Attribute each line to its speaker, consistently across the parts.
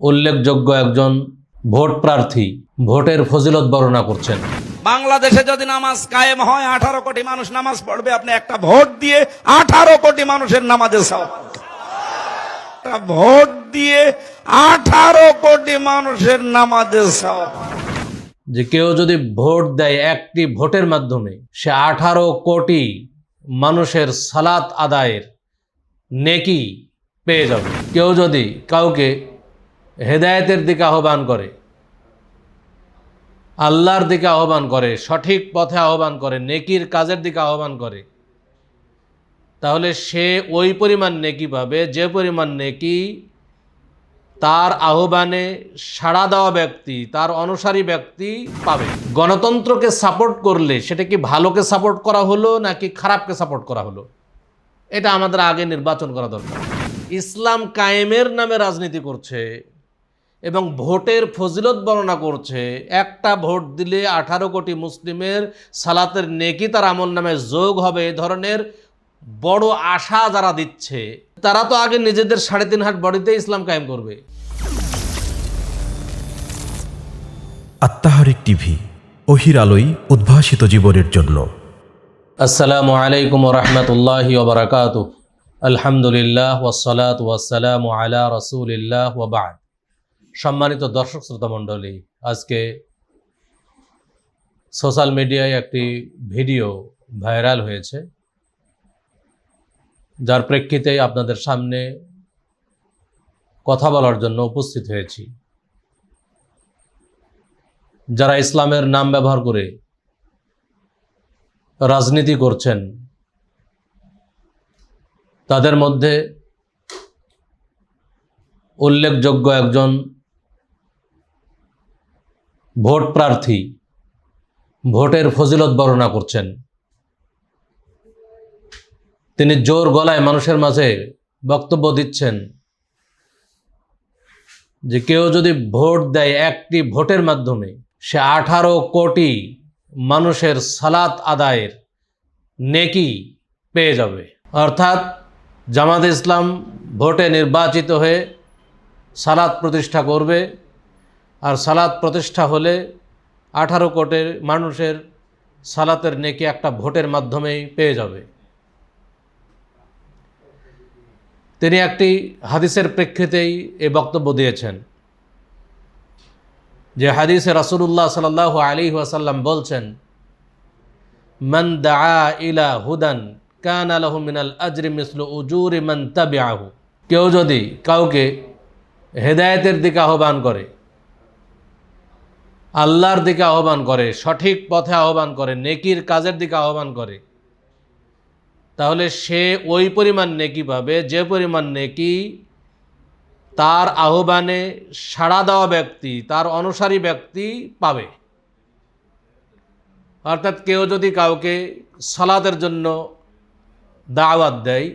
Speaker 1: উল্লেখযোগ্য একজন ভোট প্রার্থী ভোটের ফজিলত বর্ণনা করছেন।
Speaker 2: বাংলাদেশে যদি নামাজ কায়েম হয় আঠারো কোটি মানুষ নামাজ পড়বে আপনি একটা ভোট দিয়ে আঠারো কোটি মানুষের নামাজের সওয়াব একটা ভোট দিয়ে আঠারো কোটি মানুষের নামাজের সওয়াব
Speaker 1: যে কেউ যদি ভোট দেয় একটি ভোটের মাধ্যমে সে আঠারো কোটি মানুষের সালাত আদায়ের নেকি পেয়ে যাবে। কেউ যদি কাউকে হেদায়েতের দিকে আহ্বান করে, আল্লাহর দিকে আহ্বান করে, সঠিক পথে আহ্বান করে, নেকির কাজের দিকে আহ্বান করে, তাহলে সে ওই পরিমাণ নেকি পাবে যে পরিমাণ নেকি তার আহ্বানে সাড়া দেওয়া ব্যক্তি, তার অনুসারী ব্যক্তি পাবে। গণতন্ত্রকে সাপোর্ট করলে সেটা কি ভালোকে সাপোর্ট করা হলো নাকি খারাপকে সাপোর্ট করা হলো? এটা আমাদের আগে নির্বাচন করা দরকার। ইসলাম কায়েমের নামে রাজনীতি করছে এবং ভোটের ফজিলত বর্ণনা করছে একটা ভোট দিলে আঠারো কোটি মুসলিমের সালাতের নেকি তার আমল নামে যোগ হবে এ ধরনের বড় আশা যারা দিচ্ছে তারা তো আগে নিজেদের সাড়ে তিন হাট বডিতে ইসলাম কায়েম করবে।
Speaker 3: আত্মাহারিক টিভি অহির আলোই উদ্ভাসিত জীবনের জন্য।
Speaker 1: আসসালামু আলাইকুম রহমতুল্লাহি ওবরাকাত। আলহামদুলিল্লাহ ওসলাত ওয়াসালাম আলা রসুলিল্লাহ ওবাদ সম্মানিত দর্শক শ্রোতা মণ্ডলী, আজকে সোশ্যাল মিডিয়ায় একটি ভিডিও ভাইরাল হয়েছে। যার প্রেক্ষিতে আপনাদের সামনে কথা বলার জন্য উপস্থিত হয়েছি। যারা ইসলামের নাম ব্যবহার করে রাজনীতি করছেন, তাদের মধ্যে উল্লেখযোগ্য একজন ভোট প্রার্থী ভোটের ফজিলত বর্ণনা করছেন। তিনি জোর গলায় মানুষের মাঝে বক্তব্য দিচ্ছেন যে কেউ যদি ভোট দেয় একটি ভোটের মাধ্যমে, সে আঠারো কোটি মানুষের সালাত আদায়ের নেকি পেয়ে যাবে। অর্থাৎ জামাত ইসলাম ভোটে নির্বাচিত হয়ে সালাত প্রতিষ্ঠা করবে। আর সালাত প্রতিষ্ঠা হলে আঠারো কোটির মানুষের সালাতের নেকি একটা ভোটের মাধ্যমেই পেয়ে যাবে। তিনি একটি হাদিসের প্রেক্ষিতেই এ বক্তব্য দিয়েছেন যে হাদিসে রাসূলুল্লাহ সাল্লাহ আলী ওয়াসাল্লাম বলছেন, মান দা ইলা হুদান কান আলহু মিনাল আজরি মিসলু উজুরি মান তাবিআহু। কেউ যদি কাউকে হেদায়েতের দিকে আহ্বান করে আল্লাহর দিকে আহ্বান করে, সঠিক পথে আহ্বান করে, নেকির কাজের দিকে আহ্বান করে। তাহলে সে ওই পরিমাণ নেকি পাবে, যে পরিমাণ নেকি তার আহ্বানে সাড়া দেওয়া ব্যক্তি, তার অনুসারী ব্যক্তি পাবে। অর্থাৎ কেউ যদি কাউকে সালাদের জন্য দাওয়াত দেয়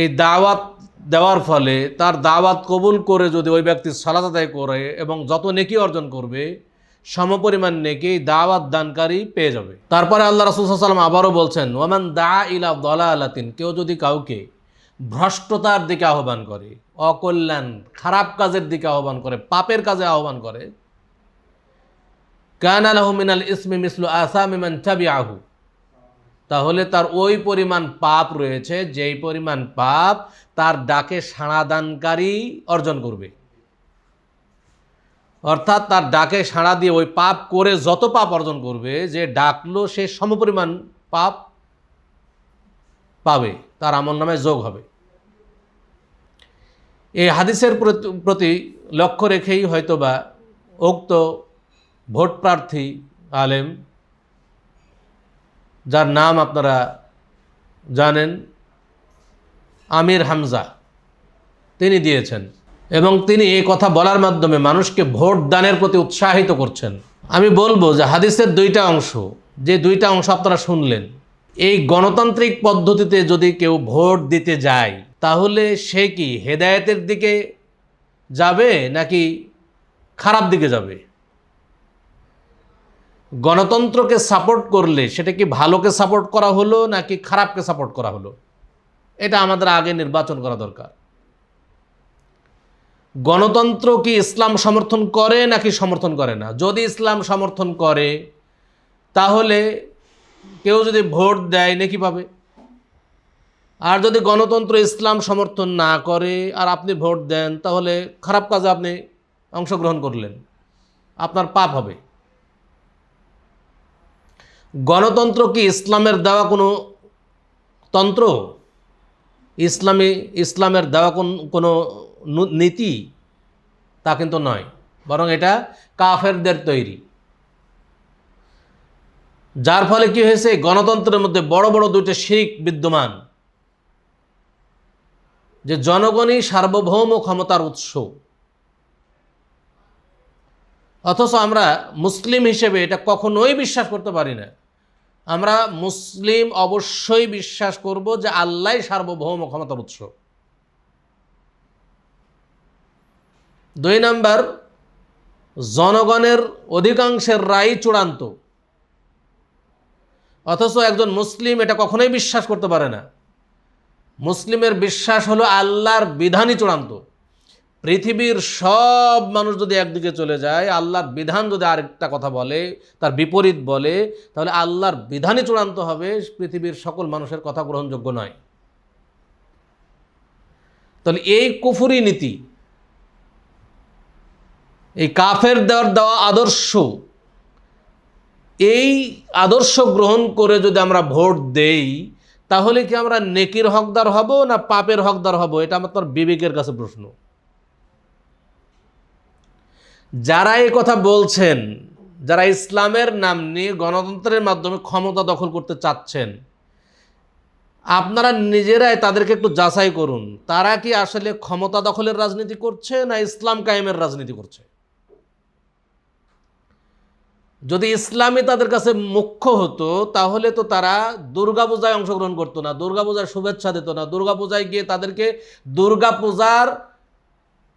Speaker 1: এই দাওয়াত দেওয়ার ফলে তার দাওয়াত কবুল করে যদি ওই ব্যক্তি সালাত আদায় করে এবং যত নেকি অর্জন করবে, সমপরিমাণ নেকি দাওয়াত দানকারী পেয়ে যাবে। তারপরে আল্লাহ রসুল সাল্লাম আবারও বলছেন, ওয়ামান দা ইলা দলা আলাতিন কেউ যদি কাউকে ভ্রষ্টতার দিকে আহ্বান করে, অকল্যাণ, খারাপ কাজের দিকে আহ্বান করে, পাপের কাজে আহ্বান করে, কান আলহ মিনাল ইসমি মিসলু আসামিমান চাবি আহু তাহলে তার ওই পরিমাণ পাপ রয়েছে, যেই পরিমাণ পাপ তার ডাকে সাড়াদানকারী অর্জন করবে। অর্থাৎ তার ডাকে সাড়া দিয়ে ওই পাপ করে যত পাপ অর্জন করবে, যে ডাকলো সে সমপরিমাণ পাপ পাবে, তার আমল নামে যোগ হবে। এই হাদিসের প্রতি- প্রতি লক্ষ্য রেখেই হয়তোবা উক্ত ভোট প্রার্থী আলেম যার নাম আপনারা জানেন, আমির হামজা। তিনি দিয়েছেন। এবং তিনি এই কথা বলার মাধ্যমে মানুষকে ভোট দানের প্রতি উৎসাহিত করছেন। আমি বলব যে হাদিসের দুইটা অংশ, যে দুইটা অংশ আপনারা শুনলেন, এই গণতান্ত্রিক পদ্ধতিতে যদি কেউ ভোট দিতে যায়, তাহলে সে কি হেদায়েতের দিকে যাবে নাকি খারাপ দিকে যাবে? গণতন্ত্রকে সাপোর্ট করলে সেটা কি ভালোকে সাপোর্ট করা হলো নাকি খারাপকে সাপোর্ট করা হলো? এটা আমাদের আগে নির্বাচন করা দরকার। গণতন্ত্র কি ইসলাম সমর্থন করে নাকি সমর্থন করে না? যদি ইসলাম সমর্থন করে, তাহলে কেউ যদি ভোট দেয় নাকি পাবে? আর যদি গণতন্ত্র ইসলাম সমর্থন না করে আর আপনি ভোট দেন, তাহলে খারাপ কাজে আপনি অংশগ্রহণ করলেন। আপনার পাপ হবে। গণতন্ত্র কি ইসলামের দেওয়া কোনো তন্ত্র? ইসলামী, ইসলামের দেওয়া কোন, কোনো নীতি? তা কিন্তু নয়। বরং এটা কাফেরদের তৈরি। যার ফলে কি হয়েছে? গণতন্ত্রের মধ্যে বড় বড় দুইটা শিরিক বিদ্যমান। যে জনগণই সার্বভৌম ক্ষমতার উৎস। অথচ আমরা মুসলিম হিসেবে এটা কখনোই বিশ্বাস করতে পারি না। আমরা মুসলিম অবশ্যই বিশ্বাস করব যে আল্লাহ সার্বভৌম ক্ষমতার উৎস। দুই নাম্বার, জনগণের অধিকাংশের রায় চূড়ান্ত। অথচ একজন মুসলিম এটা কখনোই বিশ্বাস করতে পারে না। মুসলিমের বিশ্বাস হলো আল্লাহর বিধানই চূড়ান্ত। পৃথিবীর সব মানুষ যদি একদিকে চলে যায়, আল্লাহর বিধান যদি আরেকটা কথা বলে, তার বিপরীত বলে, তাহলে আল্লাহর বিধানই চূড়ান্ত হবে, পৃথিবীর সকল মানুষের কথা গ্রহণযোগ্য নয়। তাহলে এই কুফুরি নীতি, এই কাফের দেওয়ার দেওয়া আদর্শ, এই আদর্শ গ্রহণ করে যদি আমরা ভোট দেই, তাহলে কি আমরা নেকির হকদার হব না পাপের হকদার হব? এটা আমার বিবেকের কাছে প্রশ্ন। যারা এই কথা বলছেন, যারা ইসলামের নাম নিয়ে গণতন্ত্রের মাধ্যমে ক্ষমতা দখল করতে চাচ্ছেন, আপনারা নিজেরাই তাদেরকে একটু যাচাই করুন। তারা কি আসলে ক্ষমতা দখলের রাজনীতি করছে না ইসলাম কায়েমের রাজনীতি করছে? যদি ইসলামই তাদের কাছে মুখ্য হতো, তাহলে তো তারা দুর্গাপূজায় অংশগ্রহণ করতো না, দুর্গাপূজার শুভেচ্ছা দিত না, দুর্গাপূজায় গিয়ে তাদেরকে দুর্গাপূজার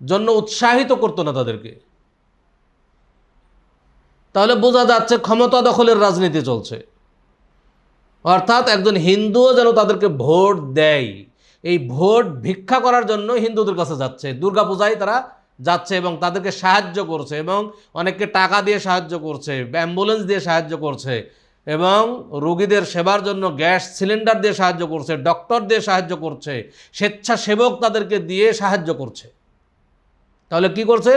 Speaker 1: জন্য উৎসাহিত করতো না তাদেরকে। তাহলে বোঝা যাচ্ছে ক্ষমতা দখলের রাজনীতি চলছে। অর্থাৎ একজন হিন্দুও যেন তাদেরকে ভোট দেয়। এই ভোট ভিক্ষা করার জন্য হিন্দুদের কাছে যাচ্ছে। দুর্গাপূজায় তারা যাচ্ছে এবং তাদেরকে সাহায্য করছে এবং অনেককে টাকা দিয়ে সাহায্য করছে, অ্যাম্বুলেন্স দিয়ে সাহায্য করছে এবং রোগীদের সেবার জন্য গ্যাস সিলিন্ডার দিয়ে সাহায্য করছে, ডক্টর দিয়ে সাহায্য করছে, স্বেচ্ছাসেবক তাদেরকে দিয়ে সাহায্য করছে। তাহলে কি করছে?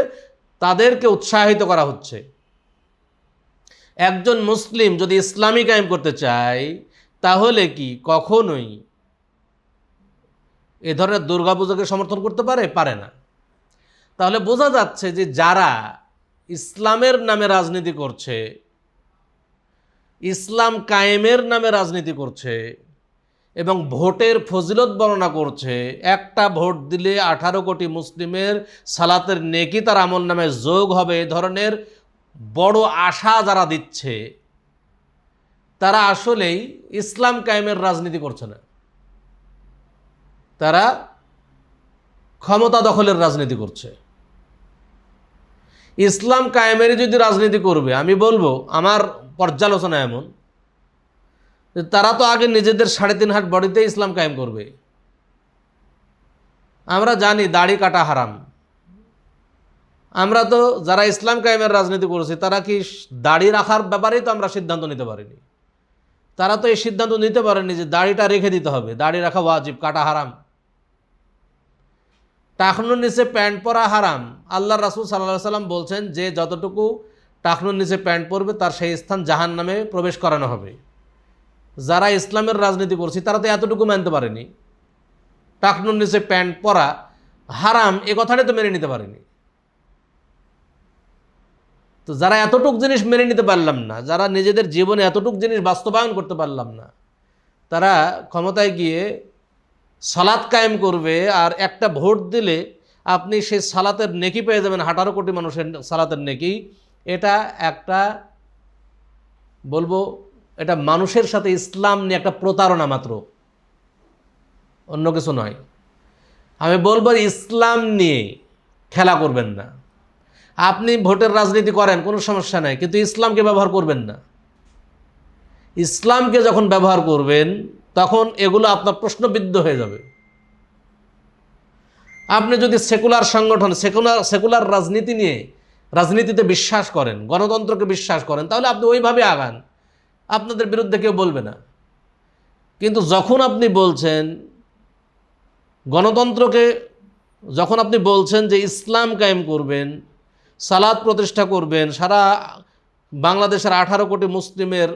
Speaker 1: তাদেরকে উৎসাহিত করা হচ্ছে। একজন মুসলিম যদি ইসলামী কায়েম করতে চায়, তাহলে কি কখনোই এ ধরনের দুর্গাপূজাকে সমর্থন করতে পারে? পারে না। তাহলে বোঝা যাচ্ছে যে যারা ইসলামের নামে রাজনীতি করছে, ইসলাম কায়েমের নামে রাজনীতি করছে এবং ভোটের ফজিলত বর্ণনা করছে, একটা ভোট দিলে আঠারো কোটি মুসলিমের সালাতের নেকি তার আমল নামে যোগ হবে, এ ধরনের বড় আশা যারা দিচ্ছে, তারা আসলেই ইসলাম কায়েমের রাজনীতি করছে না। তারা ক্ষমতা দখলের রাজনীতি করছে। ইসলাম কায়েমেরই যদি রাজনীতি করবে, আমি বলব, আমার পর্যালোচনা এমন তারা তো আগে নিজেদের সাড়ে তিন হাট বডিতে ইসলাম কায়েম করবে। আমরা জানি দাড়ি কাটা হারাম। আমরা তো যারা ইসলাম কায়েমের রাজনীতি করেছি, তারা কি দাড়ি রাখার ব্যাপারেই তো আমরা সিদ্ধান্ত নিতে পারিনি। তারা তো এই সিদ্ধান্ত নিতে পারেনি যে দাড়িটা রেখে দিতে হবে। দাড়ি রাখা ওয়াজিব, কাটা হারাম। টাকনুর নিচে প্যান্ট পরা হারাম। আল্লাহ রাসুল সাল্লাহ সাল্লাম বলছেন যে যতটুকু টাকনুর নিচে প্যান্ট পরবে, তার সেই স্থান জাহান নামে প্রবেশ করানো হবে। যারা ইসলামের রাজনীতি করছে, তারা তো এতটুকু মানতে পারেনি। টাকনুর নিচে প্যান্ট পরা হারাম, এ কথাটাই তো মেনে নিতে পারেনি। তো যারা এতটুক জিনিস মেনে নিতে পারলাম না, যারা নিজেদের জীবনে এতটুক জিনিস বাস্তবায়ন করতে পারলাম না, তারা ক্ষমতায় গিয়ে সালাত কায়েম করবে আর একটা ভোট দিলে আপনি সেই সালাতের নেকি পেয়ে যাবেন আঠারো কোটি মানুষের সালাতের নেকি। এটা একটা বলব, এটা মানুষের সাথে ইসলাম নিয়ে একটা প্রতারণা মাত্র। অন্য কিছু নয়। আমি বলব, ইসলাম নিয়ে খেলা করবেন না। আপনি ভোটের রাজনীতি করেন, কোনো সমস্যা নাই। কিন্তু ইসলামকে ব্যবহার করবেন না। ইসলামকে যখন ব্যবহার করবেন, তখন এগুলো আপনার প্রশ্নবিদ্ধ হয়ে যাবে। আপনি যদি সেকুলার সংগঠন, সেকুলার সেকুলার রাজনীতি নিয়ে রাজনীতিতে বিশ্বাস করেন, গণতন্ত্রকে বিশ্বাস করেন, তাহলে আপনি ওইভাবে আগান। আপনাদের বিরুদ্ধে কেউ বলবে না। কিন্তু যখন আপনি বলছেন, গণতন্ত্রকে, যখন আপনি বলছেন যে ইসলাম কায়েম করবেন সালাদ প্রতিষ্ঠা করবেন, সারা বাংলাদেশের আঠারো কোটি মুসলিমের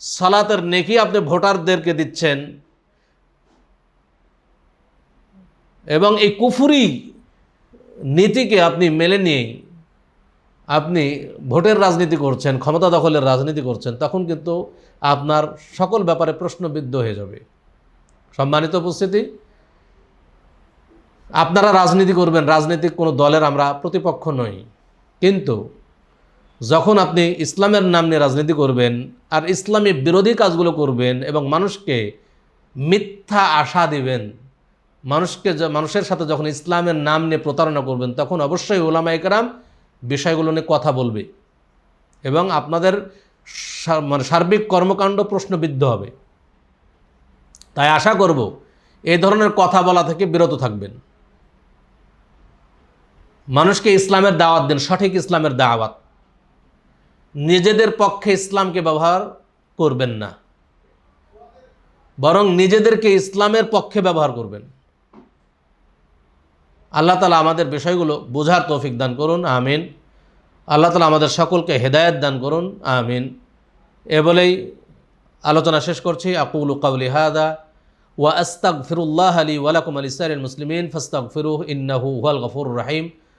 Speaker 1: সালাতের নেকি আপনি ভোটারদেরকে দিচ্ছেন। এবং এই কুফুরি নীতিকে আপনি মেলে নিয়ে আপনি ভোটের রাজনীতি করছেন, ক্ষমতা দখলের রাজনীতি করছেন, তখন কিন্তু আপনার সকল ব্যাপারে প্রশ্নবিদ্ধ হয়ে যাবে। সম্মানিত উপস্থিতি, আপনারা রাজনীতি করবেন, রাজনৈতিক কোনো দলের আমরা প্রতিপক্ষ নই। কিন্তু যখন আপনি ইসলামের নাম নিয়ে রাজনীতি করবেন আর ইসলামী বিরোধী কাজগুলো করবেন এবং মানুষকে মিথ্যা আশা দিবেন, মানুষকে মানুষের সাথে যখন ইসলামের নাম নিয়ে প্রতারণা করবেন, তখন অবশ্যই ওলামাই একরাম বিষয়গুলো নিয়ে কথা বলবে এবং আপনাদের মানে সার্বিক কর্মকাণ্ড প্রশ্নবিদ্ধ হবে। তাই আশা করব এই ধরনের কথা বলা থেকে বিরত থাকবেন। মানুষকে ইসলামের দাওয়াত দেন, সঠিক ইসলামের দাওয়াত। নিজেদের পক্ষে ইসলামকে ব্যবহার করবেন না। বরং নিজেদেরকে ইসলামের পক্ষে ব্যবহার করবেন। আল্লাহ তালা আমাদের বিষয়গুলো বোঝার তৌফিক দান করুন, আমিন। আল্লাহ তালা আমাদের সকলকে হেদায়েত দান করুন, আমিন। এ বলেই আলোচনা শেষ করছি। আকুল কাউলি হাদা, ওয়া আস্তাক ফিরুল্লাহ আলী ওয়ালাকুম আলী সাইল মুসলিমিন ফস্তাক ফিরুহ ইন্নাহু হুয়াল গফুর রাহিম।